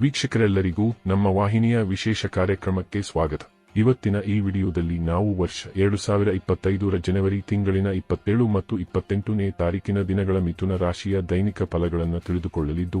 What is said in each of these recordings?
ವೀಕ್ಷಕರೆಲ್ಲರಿಗೂ ನಮ್ಮ ವಾಹಿನಿಯ ವಿಶೇಷ ಕಾರ್ಯಕ್ರಮಕ್ಕೆ ಸ್ವಾಗತ. ಇವತ್ತಿನ ಈ ವಿಡಿಯೋದಲ್ಲಿ ನಾವು ವರ್ಷ ಎರಡು ಸಾವಿರ ಇಪ್ಪತ್ತೈದರ ಜನವರಿ ತಿಂಗಳಿನ ಇಪ್ಪತ್ತೇಳು ಮತ್ತು ಇಪ್ಪತ್ತೆಂಟನೇ ತಾರೀಕಿನ ದಿನಗಳ ಮಿಥುನ ರಾಶಿಯ ದೈನಿಕ ಫಲಗಳನ್ನು ತಿಳಿದುಕೊಳ್ಳಲಿದ್ದು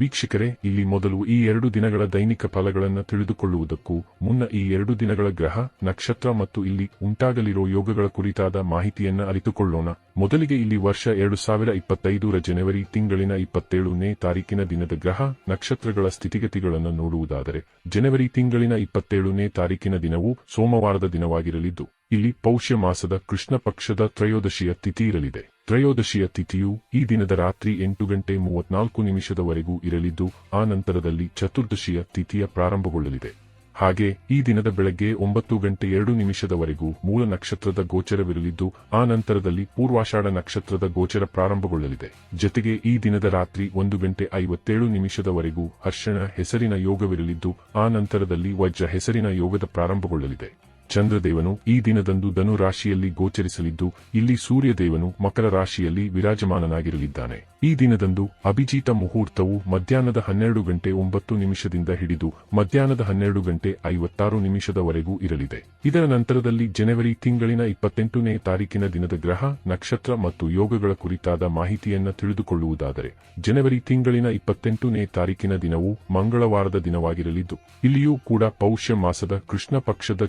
ವೀಕ್ಷಕರೇ, ಇಲ್ಲಿ ಮೊದಲು ಈ ಎರಡು ದಿನಗಳ ದೈನಿಕ ಫಲಗಳನ್ನು ತಿಳಿದುಕೊಳ್ಳುವುದಕ್ಕೂ ಮುನ್ನ ಈ ಎರಡು ದಿನಗಳ ಗ್ರಹ, ನಕ್ಷತ್ರ ಮತ್ತು ಇಲ್ಲಿ ಉಂಟಾಗಲಿರೋ ಯೋಗಗಳ ಕುರಿತಾದ ಮಾಹಿತಿಯನ್ನು ಅರಿತುಕೊಳ್ಳೋಣ. ಮೊದಲಿಗೆ ಇಲ್ಲಿ ವರ್ಷ ಎರಡು ಸಾವಿರ ಇಪ್ಪತ್ತೈದರ ಜನವರಿ ತಿಂಗಳಿನ ಇಪ್ಪತ್ತೇಳನೇ ತಾರೀಕಿನ ದಿನದ ಗ್ರಹ, ನಕ್ಷತ್ರಗಳ ಸ್ಥಿತಿಗತಿಗಳನ್ನು ನೋಡುವುದಾದರೆ, ಜನವರಿ ತಿಂಗಳಿನ ಇಪ್ಪತ್ತೇಳನೇ ತಾರೀಕಿನ ದಿನವು ಸೋಮವಾರದ ದಿನವಾಗಿರಲಿದ್ದು, ಇಲ್ಲಿ ಪೌಷ್ಯ ಮಾಸದ ಕೃಷ್ಣ ಪಕ್ಷದ ತ್ರಯೋದಶಿಯ ತಿಥಿ ಇರಲಿದೆ. ತ್ರಯೋದಶಿಯ ತಿಥಿಯು ಈ ದಿನದ ರಾತ್ರಿ ಎಂಟು ಗಂಟೆ ಮೂವತ್ನಾಲ್ಕು ನಿಮಿಷದವರೆಗೂ ಇರಲಿದ್ದು, ಆ ನಂತರದಲ್ಲಿ ಚತುರ್ದಶಿಯ ತಿಥಿಯ ಪ್ರಾರಂಭಗೊಳ್ಳಲಿದೆ. ಹಾಗೆ, ಈ ದಿನದ ಬೆಳಗ್ಗೆ ಒಂಬತ್ತು ಗಂಟೆ ಎರಡು ನಿಮಿಷದವರೆಗೂ ಮೂಲ ನಕ್ಷತ್ರದ ಗೋಚರವಿರಲಿದ್ದು, ಆ ನಂತರದಲ್ಲಿ ಪೂರ್ವಾಷಾಢ ನಕ್ಷತ್ರದ ಗೋಚರ ಪ್ರಾರಂಭಗೊಳ್ಳಲಿದೆ. ಜೊತೆಗೆ ಈ ದಿನದ ರಾತ್ರಿ ಒಂದು ಗಂಟೆ ಐವತ್ತೇಳು ನಿಮಿಷದವರೆಗೂ ಹರ್ಷಣ ಹೆಸರಿನ ಯೋಗವಿರಲಿದ್ದು, ಆ ನಂತರದಲ್ಲಿ ವಜ್ರ ಹೆಸರಿನ ಯೋಗದ ಪ್ರಾರಂಭಗೊಳ್ಳಲಿದೆ. ಚಂದ್ರದೇವನು ಈ ದಿನದಂದು ಧನು ರಾಶಿಯಲ್ಲಿ ಗೋಚರಿಸಲಿದ್ದು, ಇಲ್ಲಿ ಸೂರ್ಯದೇವನು ಮಕರ ರಾಶಿಯಲ್ಲಿ ವಿರಾಜಮಾನನಾಗಿರಲಿದ್ದಾನೆ. ಈ ದಿನದಂದು ಅಭಿಜಿತ ಮುಹೂರ್ತವು ಮಧ್ಯಾಹ್ನದ ಹನ್ನೆರಡು ಗಂಟೆ ಒಂಬತ್ತು ನಿಮಿಷದಿಂದ ಹಿಡಿದು ಮಧ್ಯಾಹ್ನದ ಹನ್ನೆರಡು ಗಂಟೆ ಐವತ್ತಾರು ನಿಮಿಷದವರೆಗೂ ಇರಲಿದೆ. ಇದರ ನಂತರದಲ್ಲಿ ಜನವರಿ ತಿಂಗಳಿನ ಇಪ್ಪತ್ತೆಂಟನೇ ತಾರೀಕಿನ ದಿನದ ಗ್ರಹ, ನಕ್ಷತ್ರ ಮತ್ತು ಯೋಗಗಳ ಕುರಿತಾದ ಮಾಹಿತಿಯನ್ನು ತಿಳಿದುಕೊಳ್ಳುವುದಾದರೆ, ಜನವರಿ ತಿಂಗಳಿನ ಇಪ್ಪತ್ತೆಂಟನೇ ತಾರೀಕಿನ ದಿನವು ಮಂಗಳವಾರದ ದಿನವಾಗಿರಲಿದ್ದು, ಇಲ್ಲಿಯೂ ಕೂಡ ಪೌಷ್ಯ ಮಾಸದ ಕೃಷ್ಣ ಪಕ್ಷದ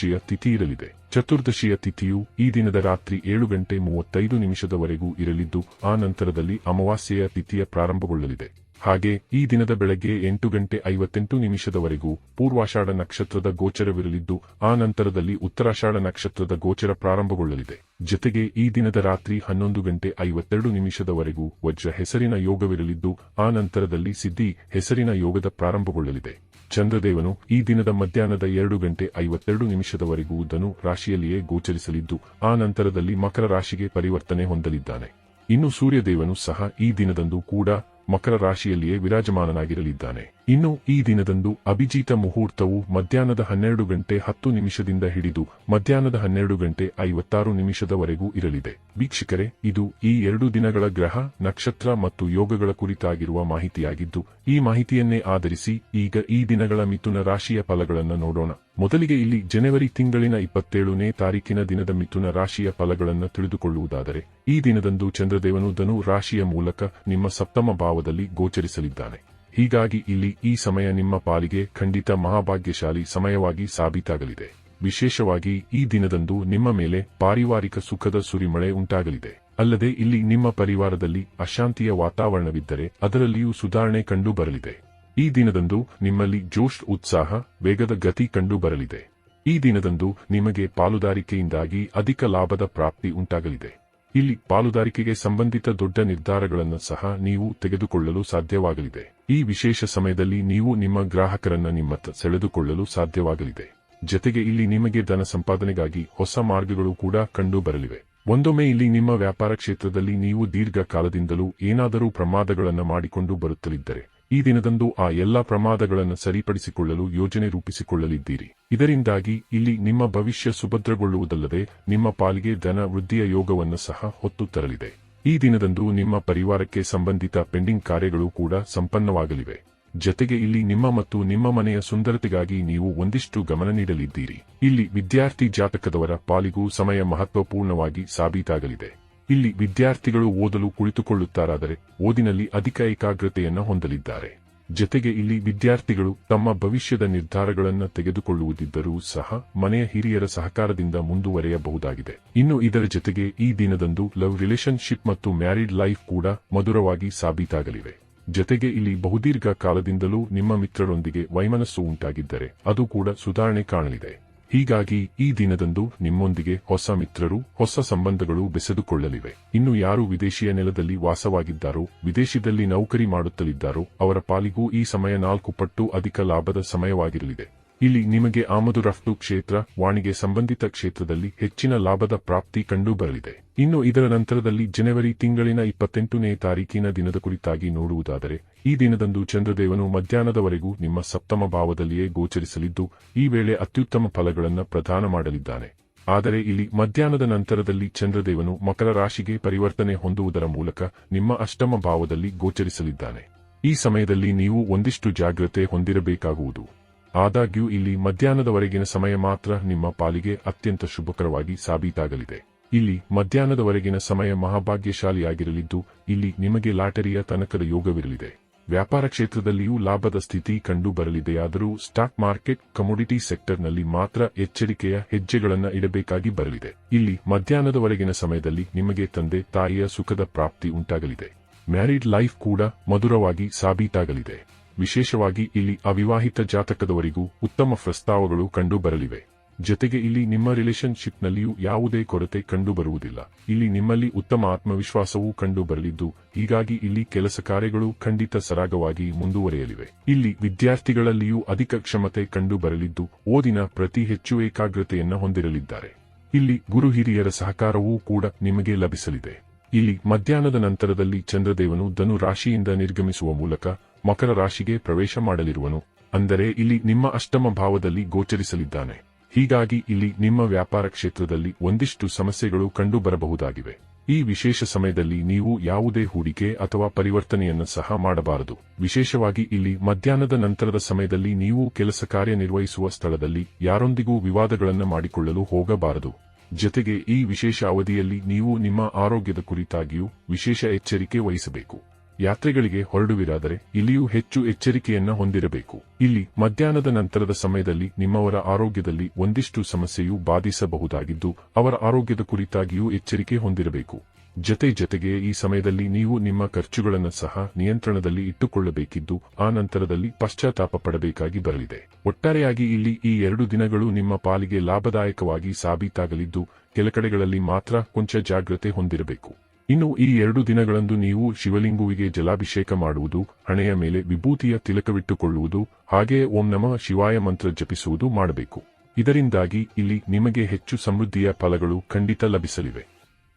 ಚತುರ್ದಶಿಯ ತಿಥಿ ಇರಲಿದೆ ಚತುರ್ದಶಿಯ ತಿಥಿಯು ಈ ದಿನದ ರಾತ್ರಿ ಏಳು ಗಂಟೆ ಮೂವತ್ತೈದು ನಿಮಿಷದವರೆಗೂ ಇರಲಿದ್ದು, ಆ ನಂತರದಲ್ಲಿ ಅಮಾವಾಸ್ಯೆಯ ತಿಥಿಯ ಪ್ರಾರಂಭಗೊಳ್ಳಲಿದೆ. ಹಾಗೆ, ಈ ದಿನದ ಬೆಳಗ್ಗೆ ಎಂಟು ಗಂಟೆ ಐವತ್ತೆಂಟು ನಿಮಿಷದವರೆಗೂ ಪೂರ್ವಾಷಾಢ ನಕ್ಷತ್ರದ ಗೋಚರವಿರಲಿದ್ದು, ಆ ನಂತರದಲ್ಲಿ ಉತ್ತರಾಷಾಢ ನಕ್ಷತ್ರದ ಗೋಚರ ಪ್ರಾರಂಭಗೊಳ್ಳಲಿದೆ. ಜೊತೆಗೆ, ಈ ದಿನದ ರಾತ್ರಿ ಹನ್ನೊಂದು ಗಂಟೆ ಐವತ್ತೆರಡು ನಿಮಿಷದವರೆಗೂ ವಜ್ರ ಹೆಸರಿನ ಯೋಗವಿರಲಿದ್ದು, ಆ ನಂತರದಲ್ಲಿ ಸಿದ್ಧಿ ಹೆಸರಿನ ಯೋಗದ ಪ್ರಾರಂಭಗೊಳ್ಳಲಿದೆ. ಚಂದ್ರದೇವನು ಈ ದಿನದ ಮಧ್ಯಾಹ್ನದ ಎರಡು ಗಂಟೆ ಐವತ್ತೆರಡು ನಿಮಿಷದವರೆಗೂ ಧನು ರಾಶಿಯಲ್ಲಿಯೇ ಗೋಚರಿಸಲಿದ್ದು, ಆ ನಂತರದಲ್ಲಿ ಮಕರ ರಾಶಿಗೆ ಪರಿವರ್ತನೆ ಹೊಂದಲಿದ್ದಾನೆ. ಇನ್ನು ಸೂರ್ಯದೇವನು ಸಹ ಈ ದಿನದಂದು ಕೂಡ ಮಕರ ರಾಶಿಯಲ್ಲಿಯೇ ವಿರಾಜಮಾನನಾಗಿರಲಿದ್ದಾನೆ. ಇನ್ನು ಈ ದಿನದಂದು ಅಭಿಜಿತ ಮುಹೂರ್ತವು ಮಧ್ಯಾಹ್ನದ ಹನ್ನೆರಡು ಗಂಟೆ ಹತ್ತು ನಿಮಿಷದಿಂದ ಹಿಡಿದು ಮಧ್ಯಾಹ್ನದ ಹನ್ನೆರಡು ಗಂಟೆ ಐವತ್ತಾರು ನಿಮಿಷದವರೆಗೂ ಇರಲಿದೆ. ವೀಕ್ಷಕರೇ, ಇದು ಈ ಎರಡು ದಿನಗಳ ಗ್ರಹ, ನಕ್ಷತ್ರ ಮತ್ತು ಯೋಗಗಳ ಕುರಿತಾಗಿರುವ ಮಾಹಿತಿಯಾಗಿದ್ದು, ಈ ಮಾಹಿತಿಯನ್ನೇ ಆಧರಿಸಿ ಈಗ ಈ ದಿನಗಳ ಮಿಥುನ ರಾಶಿಯ ಫಲಗಳನ್ನು ನೋಡೋಣ. ಮೊದಲಿಗೆ ಇಲ್ಲಿ ಜನವರಿ ತಿಂಗಳಿನ ಇಪ್ಪತ್ತೇಳನೇ ತಾರೀಕಿನ ದಿನದ ಮಿಥುನ ರಾಶಿಯ ಫಲಗಳನ್ನು ತಿಳಿದುಕೊಳ್ಳುವುದಾದರೆ, ಈ ದಿನದಂದು ಚಂದ್ರದೇವನು ಧನು ರಾಶಿಯ ಮೂಲಕ ನಿಮ್ಮ ಸಪ್ತಮ ಭಾವದಲ್ಲಿ ಗೋಚರಿಸಲಿದ್ದಾನೆ. ಹೀಗಾಗಿ ಇಲ್ಲಿ ಈ ಸಮಯ ನಿಮ್ಮ ಪಾಲಿಗೆ ಖಂಡಿತ ಮಹಾಭಾಗ್ಯಶಾಲಿ ಸಮಯವಾಗಿ ಸಾಬೀತಾಗಲಿದೆ. ವಿಶೇಷವಾಗಿ ಈ ದಿನದಂದು ನಿಮ್ಮ ಮೇಲೆ ಪಾರಿವಾರಿಕ ಸುಖದ ಸುರಿಮಳೆ ಉಂಟಾಗಲಿದೆ. ಅಲ್ಲದೆ ಇಲ್ಲಿ ನಿಮ್ಮ ಪರಿವಾರದಲ್ಲಿ ಅಶಾಂತಿಯ ವಾತಾವರಣವಿದ್ದರೆ ಅದರಲ್ಲಿಯೂ ಸುಧಾರಣೆ ಕಂಡು ಬರಲಿದೆ ಈ ದಿನದಂದು ನಿಮ್ಮಲ್ಲಿ ಜೋಶ್ ಉತ್ಸಾಹ, ವೇಗದ ಗತಿ ಕಂಡು ಬರಲಿದೆ ಈ ದಿನದಂದು ನಿಮಗೆ ಪಾಲುದಾರಿಕೆಯಿಂದಾಗಿ ಅಧಿಕ ಲಾಭದ ಪ್ರಾಪ್ತಿ ಉಂಟಾಗಲಿದೆ. ಇಲ್ಲಿ ಪಾಲುದಾರಿಕೆಗೆ ಸಂಬಂಧಿತ ದೊಡ್ಡ ನಿರ್ಧಾರಗಳನ್ನು ಸಹ ನೀವು ತೆಗೆದುಕೊಳ್ಳಲು ಸಾಧ್ಯವಾಗಲಿದೆ. ಈ ವಿಶೇಷ ಸಮಯದಲ್ಲಿ ನೀವು ನಿಮ್ಮ ಗ್ರಾಹಕರನ್ನ ನಿಮ್ಮತ್ತ ಸೆಳೆದುಕೊಳ್ಳಲು ಸಾಧ್ಯವಾಗಲಿದೆ. ಜತೆಗೆ ಇಲ್ಲಿ ನಿಮಗೆ ಧನ ಸಂಪಾದನೆಗಾಗಿ ಹೊಸ ಮಾರ್ಗಗಳು ಕೂಡ ಕಂಡು ಬರಲಿವೆ ಒಂದೊಮ್ಮೆ ಇಲ್ಲಿ ನಿಮ್ಮ ವ್ಯಾಪಾರ ಕ್ಷೇತ್ರದಲ್ಲಿ ನೀವು ದೀರ್ಘಕಾಲದಿಂದಲೂ ಏನಾದರೂ ಪ್ರಮಾದಗಳನ್ನು ಮಾಡಿಕೊಂಡು ಬರುತ್ತಲಿದ್ದರೆ ಈ ದಿನದಂದು ಆ ಎಲ್ಲಾ ಪ್ರಮಾದಗಳನ್ನು ಸರಿಪಡಿಸಿಕೊಳ್ಳಲು ಯೋಜನೆ ರೂಪಿಸಿಕೊಳ್ಳಲಿದ್ದೀರಿ. ಇದರಿಂದಾಗಿ ಇಲ್ಲಿ ನಿಮ್ಮ ಭವಿಷ್ಯ ಸುಭದ್ರಗೊಳ್ಳುವುದಲ್ಲದೆ ನಿಮ್ಮ ಪಾಲಿಗೆ ಧನ ವೃದ್ಧಿಯ ಯೋಗವನ್ನು ಸಹ ಹೊತ್ತು ತರಲಿದೆ. ಈ ದಿನದಂದು ನಿಮ್ಮ ಪರಿವಾರಕ್ಕೆ ಸಂಬಂಧಿತ ಪೆಂಡಿಂಗ್ ಕಾರ್ಯಗಳು ಕೂಡ ಸಂಪನ್ನವಾಗಲಿವೆ. ಜತೆಗೆ ಇಲ್ಲಿ ನಿಮ್ಮ ಮತ್ತು ನಿಮ್ಮ ಮನೆಯ ಸುಂದರತೆಗಾಗಿ ನೀವು ಒಂದಿಷ್ಟು ಗಮನ ನೀಡಲಿದ್ದೀರಿ. ಇಲ್ಲಿ ವಿದ್ಯಾರ್ಥಿ ಜಾತಕದವರ ಪಾಲಿಗೂ ಸಮಯ ಮಹತ್ವಪೂರ್ಣವಾಗಿ ಸಾಬೀತಾಗಲಿದೆ. ಇಲ್ಲಿ ವಿದ್ಯಾರ್ಥಿಗಳು ಓದಲು ಕುಳಿತುಕೊಳ್ಳುತ್ತಾರಾದರೆ ಓದಿನಲ್ಲಿ ಅಧಿಕ ಏಕಾಗ್ರತೆಯನ್ನು ಹೊಂದಲಿದ್ದಾರೆ. ಜತೆಗೆ ಇಲ್ಲಿ ವಿದ್ಯಾರ್ಥಿಗಳು ತಮ್ಮ ಭವಿಷ್ಯದ ನಿರ್ಧಾರಗಳನ್ನು ತೆಗೆದುಕೊಳ್ಳುವುದಿದ್ದರೂ ಸಹ ಮನೆಯ ಹಿರಿಯರ ಸಹಕಾರದಿಂದ ಮುಂದುವರೆಯಬಹುದಾಗಿದೆ. ಇನ್ನು ಇದರ ಜೊತೆಗೆ ಈ ದಿನದಂದು ಲವ್ ರಿಲೇಶನ್ಶಿಪ್ ಮತ್ತು ಮ್ಯಾರಿಡ್ ಲೈಫ್ ಕೂಡ ಮಧುರವಾಗಿ ಸಾಬೀತಾಗಲಿವೆ. ಜೊತೆಗೆ ಇಲ್ಲಿ ಬಹುದೀರ್ಘ ಕಾಲದಿಂದಲೂ ನಿಮ್ಮ ಮಿತ್ರರೊಂದಿಗೆ ವೈಮನಸ್ಸು ಉಂಟಾಗಿದ್ದರೆ ಅದು ಕೂಡ ಸುಧಾರಣೆ ಕಾಣಲಿದೆ. ಹೀಗಾಗಿ ಈ ದಿನದಂದು ನಿಮ್ಮೊಂದಿಗೆ ಹೊಸ ಮಿತ್ರರು, ಹೊಸ ಸಂಬಂಧಗಳು ಬೆಸೆದುಕೊಳ್ಳಲಿವೆ. ಇನ್ನು ಯಾರು ವಿದೇಶಿಯ ನೆಲದಲ್ಲಿ ವಾಸವಾಗಿದ್ದಾರೋ, ವಿದೇಶದಲ್ಲಿ ನೌಕರಿ ಮಾಡುತ್ತಲಿದ್ದಾರೋ, ಅವರ ಪಾಲಿಗೂ ಈ ಸಮಯ ನಾಲ್ಕು ಪಟ್ಟು ಅಧಿಕ ಲಾಭದ ಸಮಯವಾಗಿರಲಿದೆ. ಇಲ್ಲಿ ನಿಮಗೆ ಆಮದು ರಫ್ತು ಕ್ಷೇತ್ರ ವಾಣಿಗೆ ಸಂಬಂಧಿತ ಕ್ಷೇತ್ರದಲ್ಲಿ ಹೆಚ್ಚಿನ ಲಾಭದ ಪ್ರಾಪ್ತಿ ಕಂಡುಬರಲಿದೆ. ಇನ್ನು ಇದರ ನಂತರದಲ್ಲಿ ಜನವರಿ ತಿಂಗಳಿನ ಇಪ್ಪತ್ತೆಂಟನೇ ತಾರೀಕಿನ ದಿನದ ಕುರಿತಾಗಿ ನೋಡುವುದಾದರೆ, ಈ ದಿನದಂದು ಚಂದ್ರದೇವನು ಮಧ್ಯಾಹ್ನದವರೆಗೂ ನಿಮ್ಮ ಸಪ್ತಮ ಭಾವದಲ್ಲಿಯೇ ಗೋಚರಿಸಲಿದ್ದು, ಈ ವೇಳೆ ಅತ್ಯುತ್ತಮ ಫಲಗಳನ್ನು ಪ್ರದಾನ ಮಾಡಲಿದ್ದಾನೆ. ಆದರೆ ಇಲ್ಲಿ ಮಧ್ಯಾಹ್ನದ ನಂತರದಲ್ಲಿ ಚಂದ್ರದೇವನು ಮಕರ ರಾಶಿಗೆ ಪರಿವರ್ತನೆ ಹೊಂದುವುದರ ಮೂಲಕ ನಿಮ್ಮ ಅಷ್ಟಮ ಭಾವದಲ್ಲಿ ಗೋಚರಿಸಲಿದ್ದಾನೆ. ಈ ಸಮಯದಲ್ಲಿ ನೀವು ಒಂದಿಷ್ಟು ಜಾಗ್ರತೆ ಹೊಂದಿರಬೇಕಾಗುವುದು. ಆದಾಗ್ಯೂ ಇಲ್ಲಿ ಮಧ್ಯಾಹ್ನದವರೆಗಿನ ಸಮಯ ಮಾತ್ರ ನಿಮ್ಮ ಪಾಲಿಗೆ ಅತ್ಯಂತ ಶುಭಕರವಾಗಿ ಸಾಬೀತಾಗಲಿದೆ. ಇಲ್ಲಿ ಮಧ್ಯಾಹ್ನದವರೆಗಿನ ಸಮಯ ಮಹಾಭಾಗ್ಯಶಾಲಿಯಾಗಿರಲಿದ್ದು, ಇಲ್ಲಿ ನಿಮಗೆ ಲಾಟರಿಯ ತನಕದ ಯೋಗವಿರಲಿದೆ. ವ್ಯಾಪಾರ ಕ್ಷೇತ್ರದಲ್ಲಿಯೂ ಲಾಭದ ಸ್ಥಿತಿ ಕಂಡು ಬರಲಿದೆಯಾದರೂ ಸ್ಟಾಕ್ ಮಾರ್ಕೆಟ್ ಕಮೋಡಿಟಿ ಸೆಕ್ಟರ್ನಲ್ಲಿ ಮಾತ್ರ ಎಚ್ಚರಿಕೆಯ ಹೆಜ್ಜೆಗಳನ್ನು ಇಡಬೇಕಾಗಿ ಬರಲಿದೆ. ಇಲ್ಲಿ ಮಧ್ಯಾಹ್ನದವರೆಗಿನ ಸಮಯದಲ್ಲಿ ನಿಮಗೆ ತಂದೆ ತಾಯಿಯ ಸುಖದ ಪ್ರಾಪ್ತಿ ಉಂಟಾಗಲಿದೆ. ಮ್ಯಾರಿಡ್ ಲೈಫ್ ಕೂಡ ಮಧುರವಾಗಿ ಸಾಬೀತಾಗಲಿದೆ. ವಿಶೇಷವಾಗಿ ಇಲ್ಲಿ ಅವಿವಾಹಿತ ಜಾತಕದವರಿಗೂ ಉತ್ತಮ ಪ್ರಸ್ತಾವಗಳು ಕಂಡು ಬರಲಿವೆ ಜೊತೆಗೆ ಇಲ್ಲಿ ನಿಮ್ಮ ರಿಲೇಶನ್ಶಿಪ್ನಲ್ಲಿಯೂ ಯಾವುದೇ ಕೊರತೆ ಕಂಡುಬರುವುದಿಲ್ಲ. ಇಲ್ಲಿ ನಿಮ್ಮಲ್ಲಿ ಉತ್ತಮ ಆತ್ಮವಿಶ್ವಾಸವೂ ಕಂಡು ಬರಲಿದ್ದು ಹೀಗಾಗಿ ಇಲ್ಲಿ ಕೆಲಸ ಕಾರ್ಯಗಳು ಖಂಡಿತ ಸರಾಗವಾಗಿ ಮುಂದುವರೆಯಲಿವೆ. ಇಲ್ಲಿ ವಿದ್ಯಾರ್ಥಿಗಳಲ್ಲಿಯೂ ಅಧಿಕ ಕ್ಷಮತೆ ಕಂಡು ಬರಲಿದ್ದು ಓದಿನ ಪ್ರತಿ ಹೆಚ್ಚು ಏಕಾಗ್ರತೆಯನ್ನು ಹೊಂದಿರಲಿದ್ದಾರೆ. ಇಲ್ಲಿ ಗುರು ಹಿರಿಯರ ಸಹಕಾರವೂ ಕೂಡ ನಿಮಗೆ ಲಭಿಸಲಿದೆ. ಇಲ್ಲಿ ಮಧ್ಯಾಹ್ನದ ನಂತರದಲ್ಲಿ ಚಂದ್ರದೇವನು ಧನು ರಾಶಿಯಿಂದ ನಿರ್ಗಮಿಸುವ ಮೂಲಕ ಮಕರ ರಾಶಿಗೆ ಪ್ರವೇಶ ಮಾಡಲಿರುವನು. ಅಂದರೆ ಇಲ್ಲಿ ನಿಮ್ಮ ಅಷ್ಟಮ ಭಾವದಲ್ಲಿ ಗೋಚರಿಸಲಿದ್ದಾನೆ. ಹೀಗಾಗಿ ಇಲ್ಲಿ ನಿಮ್ಮ ವ್ಯಾಪಾರ ಕ್ಷೇತ್ರದಲ್ಲಿ ಒಂದಿಷ್ಟು ಸಮಸ್ಯೆಗಳು ಕಂಡುಬರಬಹುದಾಗಿವೆ. ಈ ವಿಶೇಷ ಸಮಯದಲ್ಲಿ ನೀವು ಯಾವುದೇ ಹೂಡಿಕೆ ಅಥವಾ ಪರಿವರ್ತನೆಯನ್ನು ಸಹ ಮಾಡಬಾರದು. ವಿಶೇಷವಾಗಿ ಇಲ್ಲಿ ಮಧ್ಯಾಹ್ನದ ನಂತರದ ಸಮಯದಲ್ಲಿ ನೀವು ಕೆಲಸ ಕಾರ್ಯನಿರ್ವಹಿಸುವ ಸ್ಥಳದಲ್ಲಿ ಯಾರೊಂದಿಗೂ ವಿವಾದಗಳನ್ನು ಮಾಡಿಕೊಳ್ಳಲು ಹೋಗಬಾರದು. ಜೊತೆಗೆ ಈ ವಿಶೇಷ ಅವಧಿಯಲ್ಲಿ ನೀವು ನಿಮ್ಮ ಆರೋಗ್ಯದ ಕುರಿತಾಗಿಯೂ ವಿಶೇಷ ಎಚ್ಚರಿಕೆ ವಹಿಸಬೇಕು. ಯಾತ್ರೆಗಳಿಗೆ ಹೊರಡುವಿರಾದರೆ ಇಲ್ಲಿಯೂ ಹೆಚ್ಚು ಎಚ್ಚರಿಕೆಯನ್ನ ಹೊಂದಿರಬೇಕು. ಇಲ್ಲಿ ಮಧ್ಯಾಹ್ನದ ನಂತರದ ಸಮಯದಲ್ಲಿ ನಿಮ್ಮವರ ಆರೋಗ್ಯದಲ್ಲಿ ಒಂದಿಷ್ಟು ಸಮಸ್ಯೆಯು ಬಾಧಿಸಬಹುದಾಗಿದ್ದು, ಅವರ ಆರೋಗ್ಯದ ಕುರಿತಾಗಿಯೂ ಎಚ್ಚರಿಕೆ ಹೊಂದಿರಬೇಕು. ಜತೆ ಜತೆಗೆ ಈ ಸಮಯದಲ್ಲಿ ನೀವು ನಿಮ್ಮ ಖರ್ಚುಗಳನ್ನು ಸಹ ನಿಯಂತ್ರಣದಲ್ಲಿ ಇಟ್ಟುಕೊಳ್ಳಬೇಕಿದ್ದು, ಆ ನಂತರದಲ್ಲಿ ಪಶ್ಚಾತ್ತಾಪ ಪಡಬೇಕಾಗಿ ಬರಲಿದೆ. ಒಟ್ಟಾರೆಯಾಗಿ ಇಲ್ಲಿ ಈ ಎರಡು ದಿನಗಳು ನಿಮ್ಮ ಪಾಲಿಗೆ ಲಾಭದಾಯಕವಾಗಿ ಸಾಬೀತಾಗಲಿದ್ದು ಕೆಲಕಡೆಗಳಲ್ಲಿ ಮಾತ್ರ ಕೊಂಚ ಜಾಗ್ರತೆ ಹೊಂದಿರಬೇಕು. ಇನ್ನು ಈ ಎರಡು ದಿನಗಳಂದು ನೀವು ಶಿವಲಿಂಗುವಿಗೆ ಜಲಾಭಿಷೇಕ ಮಾಡುವುದು, ಹಣೆಯ ಮೇಲೆ ವಿಭೂತಿಯ ತಿಲಕವಿಟ್ಟುಕೊಳ್ಳುವುದು ಹಾಗೆಯೇ ಓಂ ನಮಃ ಶಿವಾಯ ಮಂತ್ರ ಜಪಿಸುವುದು ಮಾಡಬೇಕು. ಇದರಿಂದಾಗಿ ಇಲ್ಲಿ ನಿಮಗೆ ಹೆಚ್ಚು ಸಮೃದ್ಧಿಯ ಫಲಗಳು ಖಂಡಿತ ಲಭಿಸಲಿವೆ.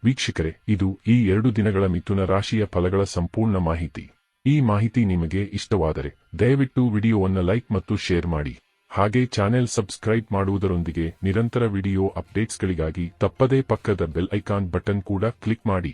ವೀಕ್ಷಕರೇ, ಇದು ಈ ಎರಡು ದಿನಗಳ ಮಿಥುನ ರಾಶಿಯ ಫಲಗಳ ಸಂಪೂರ್ಣ ಮಾಹಿತಿ. ಈ ಮಾಹಿತಿ ನಿಮಗೆ ಇಷ್ಟವಾದರೆ ದಯವಿಟ್ಟು ವಿಡಿಯೋವನ್ನು ಲೈಕ್ ಮತ್ತು ಶೇರ್ ಮಾಡಿ. ಹಾಗೆ ಚಾನೆಲ್ ಸಬ್ಸ್ಕ್ರೈಬ್ ಮಾಡುವುದರೊಂದಿಗೆ ನಿರಂತರ ವಿಡಿಯೋ ಅಪ್ಡೇಟ್ಸ್ಗಳಿಗಾಗಿ ತಪ್ಪದೇ ಪಕ್ಕದ ಬೆಲ್ ಐಕಾನ್ ಬಟನ್ ಕೂಡ ಕ್ಲಿಕ್ ಮಾಡಿ.